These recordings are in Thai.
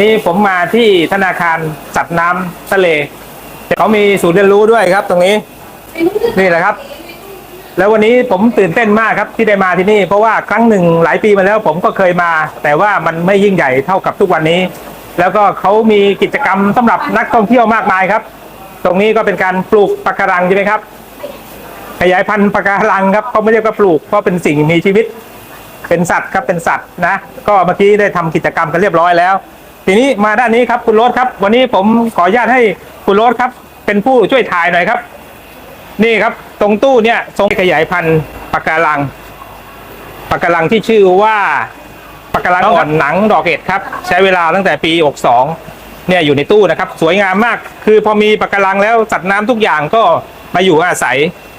นี่ผมมาที่ธนาคารสัตว์น้ำทะเลเขามีศูนย์เรียนรู้ด้วยครับ ตรงนี้ นี่แหละครับ แล้ววันนี้ผมตื่นเต้นมากครับที่ได้มาที่นี่ เพราะว่าครั้งหนึ่งหลายปีมาแล้วผมก็เคยมา แต่ว่ามันไม่ยิ่งใหญ่เท่ากับทุกวันนี้ แล้วก็เขามีกิจกรรมสำหรับนักท่องเที่ยวมากมายครับ ตรงนี้ก็เป็นการปลูกปะการังใช่ไหมครับ ขยายพันธุ์ปะการังครับเขาไม่เรียกว่าปลูกเพราะเป็นสิ่งมีชีวิต เป็นสัตว์ครับเป็นสัตว์นะ ก็เมื่อกี้ได้ทำกิจกรรมกันเรียบร้อยแล้ว ทีนี้มาด้านนี้ครับคุณโรสครับ วันนี้ผมขออนุญาตให้คุณโรสครับ เป็นผู้ช่วยถ่ายหน่อยครับ นี่ครับ ตรงตู้เนี่ยทรงขยายพันธุ์ปะการังปะการังที่ชื่อว่าปะการังอ่อนหนังดอกเห็ดครับ ใช้เวลาตั้งแต่ปี 62 เนี่ยอยู่ในตู้นะครับ สวยงามมาก คือพอมีปะการังแล้วสัตว์น้ำทุกอย่างก็มาอยู่อาศัย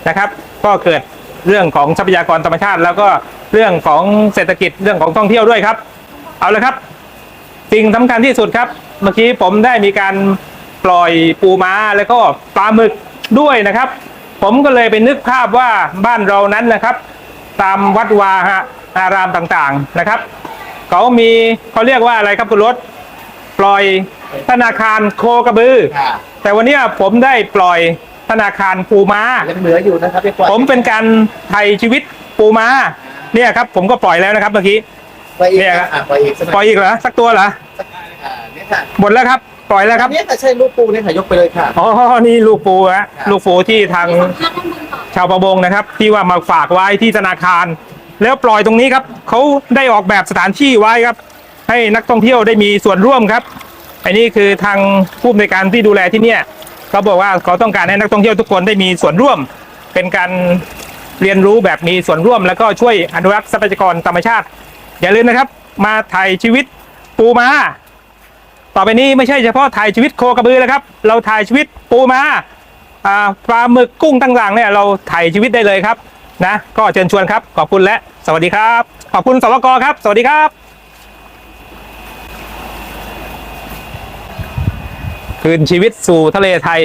นะครับ ก็เกิดเรื่องของทรัพยากรธรรมชาติ แล้วก็เรื่องของเศรษฐกิจเรื่องของท่องเที่ยวด้วยครับ เอาเลยครับ สิ่งสำคัญที่สุดครับ เมื่อกี้ผมได้มีการปล่อยปูม้าแล้วก็ปลาหมึกด้วยนะครับ ผมก็เลยไปนึกภาพว่าบ้านเรานั้นนะครับ ตามวัดวาฮะอารามต่างๆนะครับเขามีเขาเรียกว่าอะไรครับคุณรถปล่อยธนาคารโคกระบือค่ะแต่วันเนี้ยผมได้ปล่อยธนาคารปูม้ายังเหลืออยู่นะครับพี่ปอยผมเป็นการไทยชีวิตปูม้าเนี่ยครับ ผมก็ปล่อยแล้วนะครับเมื่อกี้ ปล่อยอีกเนี่ยครับ อะปล่อยอีกสักหปล่น่ออยยอีกเหรอสักตัวเหรออ่าเนี่ยค่ะหมดแล้วครับ ปล่อยแล้วครับเนี่ยค่ะใช่ลูกปูเนี่ยค่ะยกไปเลยค่ะ อ๋อนี่ลูกปูฮะลูกปูที่ทางชาวประมงนะครับ ที่ว่ามาฝากไว้ที่ธนาคาร แล้วปล่อยตรงนี้ครับเขาได้ออกแบบสถานที่ไว้ครับ ให้นักท่องเที่ยวได้มีส่วนร่วมครับอันนี้คือทางผู้อำนวยการที่ดูแลที่เนี่ยเขาบอกว่าเขาต้องการให้นักท่องเที่ยวทุกคนได้มีส่วนร่วม เป็นการเรียนรู้แบบมีส่วนร่วม แล้วก็ช่วยอนุรักษ์ทรัพยากรธรรมชาติ อย่าลืมนะครับ มาถ่ายชีวิตปูมา ต่อไปนี้ไม่ใช่เฉพาะถ่ายชีวิตโคกระบือแล้วครับ เราถ่ายชีวิตปูมาอ่าปลาหมึกกุ้งต่างๆเนี่ยเราถ่ายชีวิตได้เลยครับนะก็เชิญชวนครับ ขอบคุณและสวัสดีครับ ขอบคุณสวกครับ สวัสดีครับ คืนชีวิตสู่ทะเลไทย